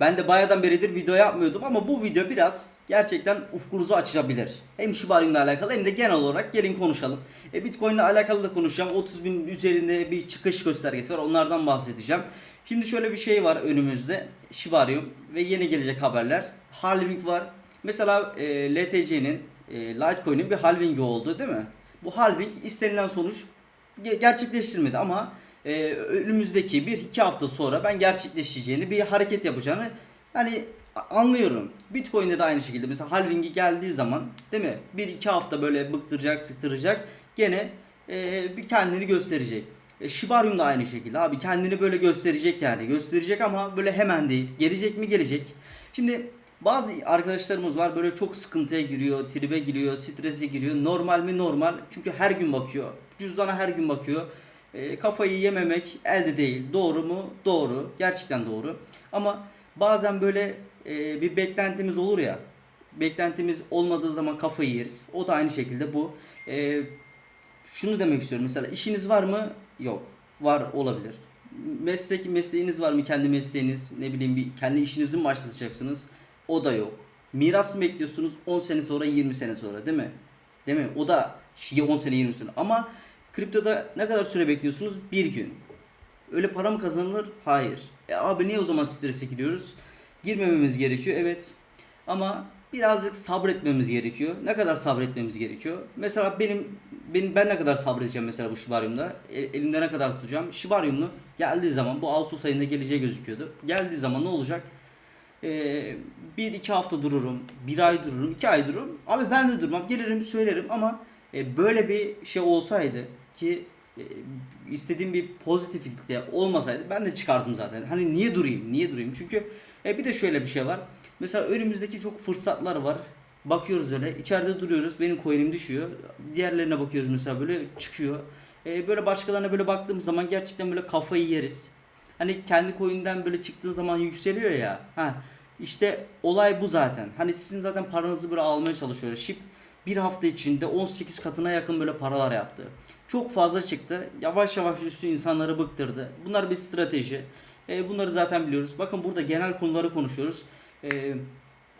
Ben de bayağıdan beridir video yapmıyordum ama bu video biraz gerçekten ufkunuzu açabilir. Hem Shibarium'la alakalı hem de genel olarak gelin konuşalım. E, Bitcoin ile alakalı da konuşacağım. 30 bin üzerinde bir çıkış göstergesi var. Onlardan bahsedeceğim. Şimdi şöyle bir şey var önümüzde. Shibarium ve yeni gelecek haberler. Halving var. Mesela e, LTC'nin e, Litecoin'in bir halvingi oldu değil mi? Bu halving istenilen sonuç ge- gerçekleştirmedi ama e, önümüzdeki bir iki hafta sonra ben gerçekleşeceğini bir hareket yapacağını hani anlıyorum. Bitcoin'de de aynı şekilde mesela halvingi geldiği zaman değil mi? Bir iki hafta böyle bıktıracak sıktıracak gene e, bir kendini gösterecek. E, Shibarium da aynı şekilde abi kendini böyle gösterecek yani gösterecek ama böyle hemen değil. Gelecek mi gelecek. Şimdi bazı arkadaşlarımız var böyle çok sıkıntıya giriyor, tribe giriyor, strese giriyor. Normal mi normal? Çünkü her gün bakıyor. Cüzdana her gün bakıyor. E, kafayı yememek elde değil. Doğru mu? Doğru. Gerçekten doğru. Ama bazen böyle e, bir beklentimiz olur ya. Beklentimiz olmadığı zaman kafayı yeriz. O da aynı şekilde bu. E, şunu demek istiyorum. Mesela işiniz var mı? Yok. Var olabilir. Meslek mesleğiniz var mı? Kendi mesleğiniz, ne bileyim bir kendi işinizi mi başlatacaksınız? O da yok. Miras mı bekliyorsunuz 10 sene sonra 20 sene sonra değil mi? Değil mi? O da şey 10 sene 20 sene. Ama kriptoda ne kadar süre bekliyorsunuz? Bir gün. Öyle para mı kazanılır? Hayır. E abi niye o zaman strese giriyoruz? Girmememiz gerekiyor evet. Ama birazcık sabretmemiz gerekiyor. Ne kadar sabretmemiz gerekiyor? Mesela benim benim ben ne kadar sabredeceğim mesela bu Shibarium'da? E, elimde ne kadar tutacağım? Shibarium'lu geldiği zaman bu Ağustos ayında geleceği gözüküyordu. Geldiği zaman ne olacak? Ee, bir iki hafta dururum, bir ay dururum, iki ay dururum. Abi ben de durmam, gelirim söylerim ama e, böyle bir şey olsaydı ki e, istediğim bir pozitiflikte olmasaydı ben de çıkardım zaten. Hani niye durayım, niye durayım? Çünkü e, bir de şöyle bir şey var. Mesela önümüzdeki çok fırsatlar var. Bakıyoruz öyle, içeride duruyoruz, benim coin'im düşüyor. Diğerlerine bakıyoruz mesela böyle çıkıyor. E, böyle başkalarına böyle baktığımız zaman gerçekten böyle kafayı yeriz. Hani kendi coin'den böyle çıktığı zaman yükseliyor ya. Ha işte olay bu zaten. Hani sizin zaten paranızı böyle almaya çalışıyor. Ship bir hafta içinde 18 katına yakın böyle paralar yaptı. Çok fazla çıktı. Yavaş yavaş üstü insanları bıktırdı. Bunlar bir strateji. E, bunları zaten biliyoruz. Bakın burada genel konuları konuşuyoruz. E,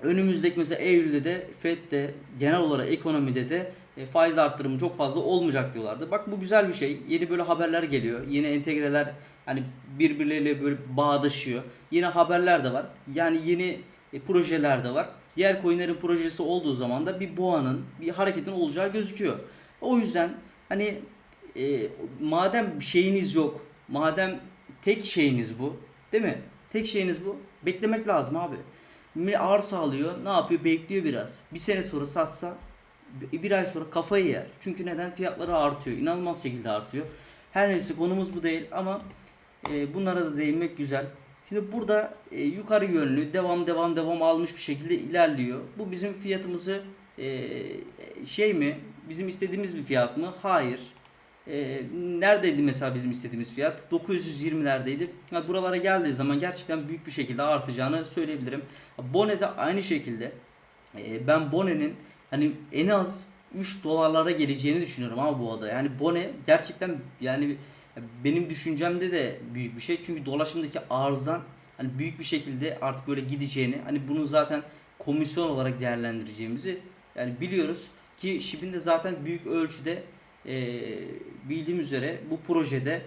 önümüzdeki mesela Eylül'de de FED'de genel olarak ekonomide de e, faiz arttırımı çok fazla olmayacak diyorlardı. Bak bu güzel bir şey. Yeni böyle haberler geliyor. Yeni entegreler hani birbirleriyle böyle bağdaşıyor. Yeni haberler de var. Yani yeni e, projeler de var. Diğer coinlerin projesi olduğu zaman da bir boğanın, bir hareketin olacağı gözüküyor. O yüzden hani e, madem şeyiniz yok, madem tek şeyiniz bu, değil mi? Tek şeyiniz bu. Beklemek lazım abi. Arsa alıyor, ne yapıyor? Bekliyor biraz. Bir sene sonra satsa bir ay sonra kafayı yer. Çünkü neden? Fiyatları artıyor. İnanılmaz şekilde artıyor. Her neyse konumuz bu değil ama e, bunlara da değinmek güzel. Şimdi burada e, yukarı yönlü devam devam devam almış bir şekilde ilerliyor. Bu bizim fiyatımızı e, şey mi? Bizim istediğimiz bir fiyat mı? Hayır. E, neredeydi mesela bizim istediğimiz fiyat? 920'lerdeydi. Ha, buralara geldiği zaman gerçekten büyük bir şekilde artacağını söyleyebilirim. Bone de aynı şekilde. E, ben Bone'nin hani en az 3 dolarlara geleceğini düşünüyorum ama bu ada. Yani Bone gerçekten yani benim düşüncemde de büyük bir şey. Çünkü dolaşımdaki arzdan hani büyük bir şekilde artık böyle gideceğini hani bunu zaten komisyon olarak değerlendireceğimizi yani biliyoruz ki Şib'in de zaten büyük ölçüde e, bildiğim üzere bu projede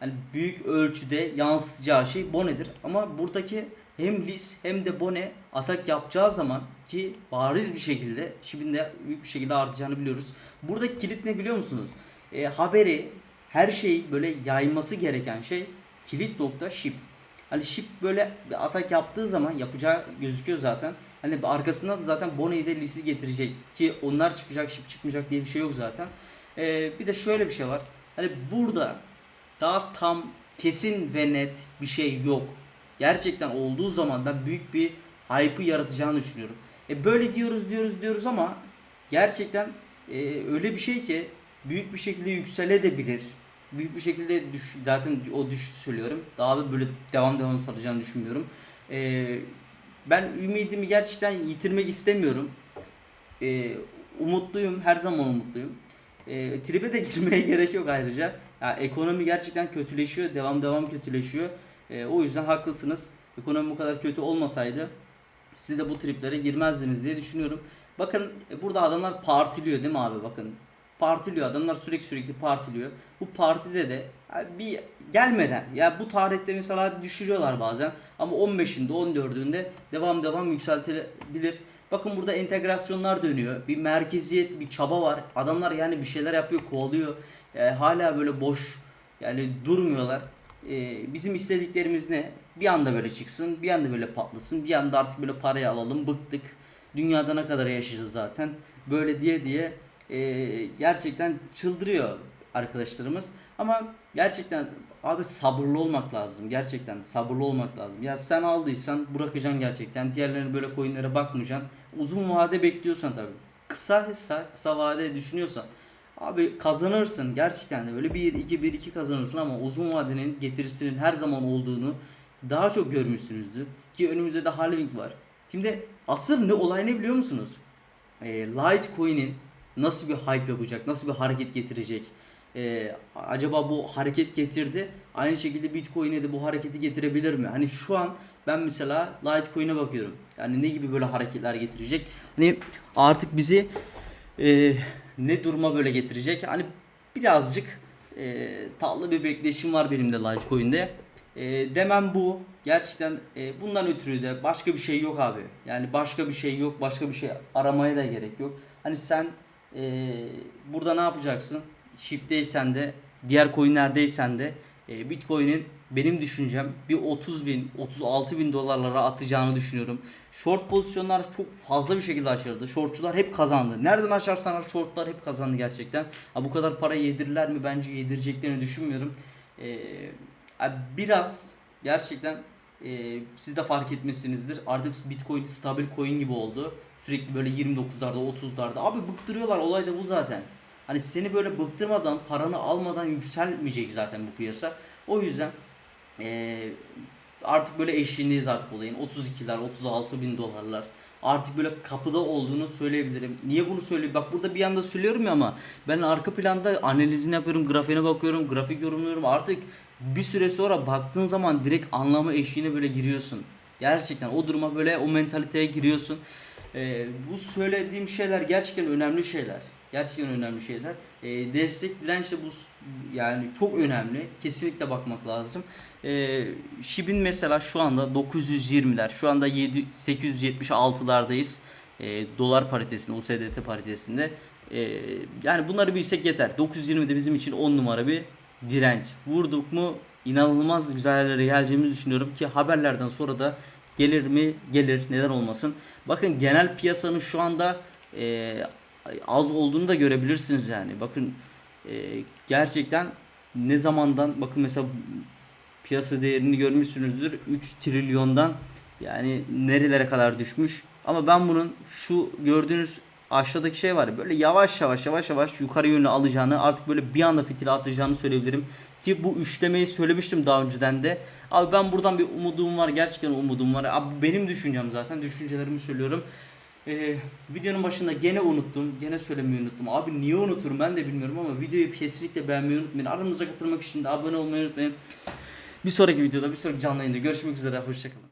hani büyük ölçüde yansıtacağı şey Bone'dir. Ama buradaki hem Lis hem de Bone atak yapacağı zaman ki bariz bir şekilde Şib'in de büyük bir şekilde artacağını biliyoruz. Buradaki kilit ne biliyor musunuz? E, haberi her şeyi böyle yayması gereken şey kilit nokta ship. Hani ship böyle bir atak yaptığı zaman yapacağı gözüküyor zaten. Hani arkasında da zaten Bonnie'yi de Lis'i getirecek ki onlar çıkacak ship çıkmayacak diye bir şey yok zaten. Ee, bir de şöyle bir şey var. Hani burada daha tam kesin ve net bir şey yok. Gerçekten olduğu zaman ben büyük bir hype'ı yaratacağını düşünüyorum. E böyle diyoruz diyoruz diyoruz ama gerçekten e, öyle bir şey ki büyük bir şekilde yükselebilir. Büyük bir şekilde düş, zaten o düş söylüyorum. Daha da böyle devam devam saracağını düşünmüyorum. Ee, ben ümidimi gerçekten yitirmek istemiyorum. Ee, umutluyum, her zaman umutluyum. Ee, tribe de girmeye gerek yok ayrıca. Ya, ekonomi gerçekten kötüleşiyor, devam devam kötüleşiyor. Ee, o yüzden haklısınız. ekonomi bu kadar kötü olmasaydı siz de bu triplere girmezdiniz diye düşünüyorum. Bakın e, burada adamlar partiliyor değil mi abi bakın. Partiliyor adamlar sürekli sürekli partiliyor. Bu partide de bir gelmeden ya bu tarihte mesela düşürüyorlar bazen ama 15'inde 14'ünde devam devam yükseltilebilir. Bakın burada entegrasyonlar dönüyor. Bir merkeziyet, bir çaba var. Adamlar yani bir şeyler yapıyor, kovalıyor. E, hala böyle boş yani durmuyorlar. E, bizim istediklerimiz ne? Bir anda böyle çıksın, bir anda böyle patlasın, bir anda artık böyle parayı alalım, bıktık. Dünyada ne kadar yaşayacağız zaten. Böyle diye diye e, gerçekten çıldırıyor arkadaşlarımız. Ama gerçekten abi sabırlı olmak lazım. Gerçekten sabırlı olmak lazım. Ya sen aldıysan bırakacaksın gerçekten. Diğerlerine böyle coinlere bakmayacaksın. Uzun vade bekliyorsan tabii. Kısa hissa, kısa vade düşünüyorsan Abi kazanırsın gerçekten de böyle 1 2 1 2 kazanırsın ama uzun vadenin getirisinin her zaman olduğunu daha çok görmüşsünüzdür. Ki önümüzde de halving var. Şimdi asıl ne olay ne biliyor musunuz? E, Litecoin'in nasıl bir hype yapacak, nasıl bir hareket getirecek? E, acaba bu hareket getirdi. Aynı şekilde Bitcoin'e de bu hareketi getirebilir mi? Hani şu an ben mesela Litecoin'e bakıyorum. Yani ne gibi böyle hareketler getirecek? Hani artık bizi e, ne duruma böyle getirecek? Hani birazcık e, tatlı bir bekleyişim var benim de Litecoin'de. E, demem bu. Gerçekten e, bundan ötürü de başka bir şey yok abi. Yani başka bir şey yok. Başka bir şey aramaya da gerek yok. Hani sen e, burada ne yapacaksın? Ship'teysen de diğer coinlerdeysen de e, Bitcoin'in benim düşüncem bir 30 bin 36 bin dolarlara atacağını düşünüyorum. Short pozisyonlar çok fazla bir şekilde açıldı. Shortçular hep kazandı. Nereden açarsan aç shortlar hep kazandı gerçekten. Ha, bu kadar para yedirirler mi? Bence yedireceklerini düşünmüyorum. Ha, biraz gerçekten e, siz de fark etmişsinizdir. Artık Bitcoin stabil coin gibi oldu. Sürekli böyle 29'larda 30'larda. Abi bıktırıyorlar. Olay da bu zaten. Hani seni böyle bıktırmadan, paranı almadan yükselmeyecek zaten bu piyasa. O yüzden eee, artık böyle eşiğindeyiz artık olayın. 32'ler, 36 bin dolarlar. Artık böyle kapıda olduğunu söyleyebilirim. Niye bunu söylüyorum? Bak burada bir anda söylüyorum ya ama ben arka planda analizini yapıyorum, grafiğine bakıyorum, grafik yorumluyorum. Artık bir süre sonra baktığın zaman direkt anlama eşiğine böyle giriyorsun. Gerçekten o duruma böyle o mentaliteye giriyorsun. Ee, bu söylediğim şeyler gerçekten önemli şeyler. Gerçekten önemli şeyler. Ee, destek direnç de bu yani çok önemli. Kesinlikle bakmak lazım. Ee, Shib'in mesela şu anda 920'ler. Şu anda 7, 876'lardayız. Ee, dolar paritesinde, USDT paritesinde. Ee, yani bunları bilsek yeter. 920 de bizim için 10 numara bir direnç. Vurduk mu inanılmaz güzel yerlere geleceğimizi düşünüyorum ki haberlerden sonra da gelir mi? Gelir. Neden olmasın? Bakın genel piyasanın şu anda e, az olduğunu da görebilirsiniz yani. Bakın e, gerçekten ne zamandan bakın mesela piyasa değerini görmüşsünüzdür 3 trilyondan yani nerelere kadar düşmüş. Ama ben bunun şu gördüğünüz aşağıdaki şey var böyle yavaş yavaş yavaş yavaş yukarı yönlü alacağını artık böyle bir anda fitile atacağını söyleyebilirim. Ki bu üçlemeyi söylemiştim daha önceden de. Abi ben buradan bir umudum var. Gerçekten umudum var. Abi benim düşüncem zaten. Düşüncelerimi söylüyorum. Ee, videonun başında gene unuttum. Gene söylemeyi unuttum. Abi niye unuturum ben de bilmiyorum ama videoyu kesinlikle beğenmeyi unutmayın. Aramıza katılmak için de abone olmayı unutmayın. Bir sonraki videoda bir sonraki canlı yayında görüşmek üzere. Hoşçakalın.